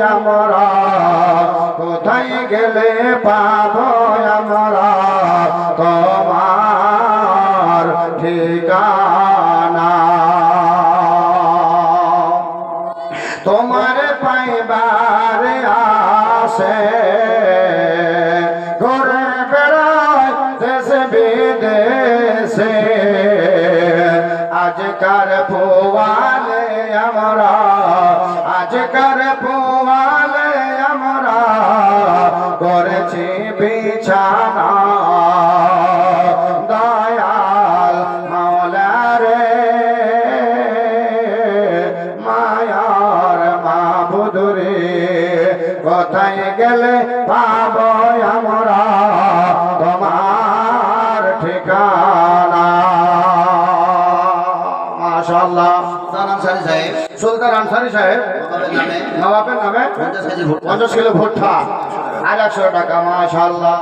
আমরা? কোথায় গেলে পাবো আমরা? তোমার ঠিকানা। তোমার পাইবার আসে। ঘুরে বেড়ায় দেশে বিদেশে। আজকার পোয়ালে আজকার পোয়ালে আমরা করেছি বিছানা। দয়াল মাওলা মায়ার মাবুদুরে কোথায় গেলে পাব আমরা? সুলতান আনসারি সাহেব নবাবের নামে পঞ্চাশ কিলো ভুট্টা। আর একশো টাকা মাশাল্লাহ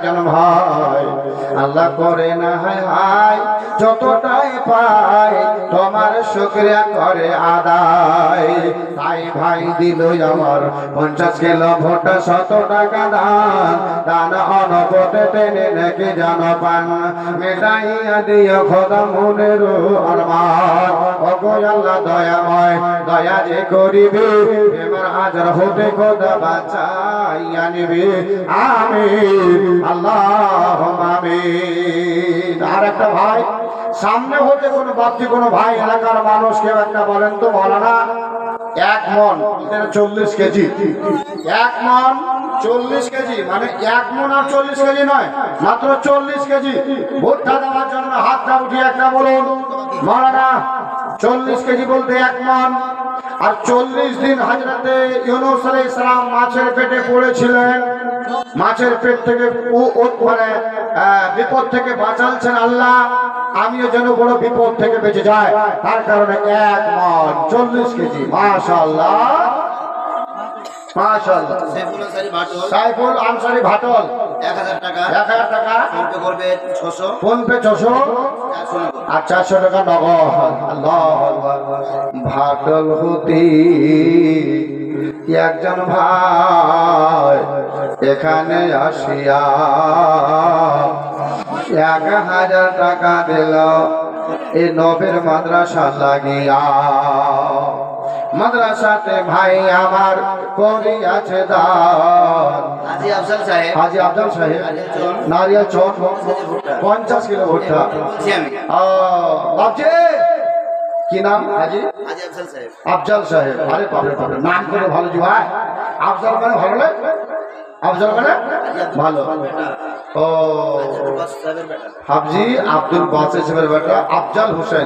একজন ভাই আল্লাহ করে না হায় যতটাই পাই তোমার শুক্রিয়া করে আদায়। তাই ভাই দিল আমার পঞ্চাশ কিলো ভোটা শত টাকা দান দান অনবটে টেনে নাকি জান পান। মেটাইয়া দিও খোদা মনের আরমান ওগো আল্লাহ দয়াময়, দয়া যে করিবে, এবার হাজার হবে খোদা বাঁচাইয়া নিবে। আমি আল্লাহ আর একটা ভাই, সামনে হতে কোনো বাপজি কোনো ভাই, এলাকার মানুষ কেউ একটা বলেন তো, মলানা, এক মন চল্লিশ কেজি। এক মন চল্লিশ কেজি মানে এক মন আর চল্লিশ কেজি নয়, মাত্র চল্লিশ কেজি। ভুট্টা দেওয়ার জন্য হাতটা উঠিয়ে একটা বলুন, মলানা, চল্লিশ কেজি বলতে এক মন। আর চল্লিশ দিন হাজরাতে ইউনুস ইসলাম মাছের পেটে পড়েছিলেন। মাছের পেট থেকে মানে বিপদ থেকে বাঁচালছেন আল্লাহ। আমিও যেন বড় বিপদ থেকে বেঁচে যায় তার কারণে এক মন চল্লিশ কেজি। মাশাল্লাহ মাশাল্লাহ সাইফুল আনসারী ভাটল। সাইফুল আনসারি ভাটল। এক হাজার টাকা। এক হাজার টাকা। ফোন করবে ছশো। ফোন ছশো। আর চারশো টাকা নগদ। ভাটল হতি। একজন ভাই। এখানে আসিয়া এক হাজার টাকা দিল। এই নবের মাদ্রাসা লাগিয়া। মাদ্রাসাতে ভাই আমার করি আছে দান। হাজি আফজাল সাহেব। হাজি আফজাল সাহেব নারিয়াল চক পঞ্চাশ কিলো ভুট্টা। বাবজি কি নাম হাজি? আফজাল সাহেব। আরে বাপরে বাপরে নাম করে ভালো জি ভাই আফজাল মানে ভালো না আফজাল ভালো। ও। বেটা। হাফজি আব্দুল বাসের বেটা আফজাল হোসেন।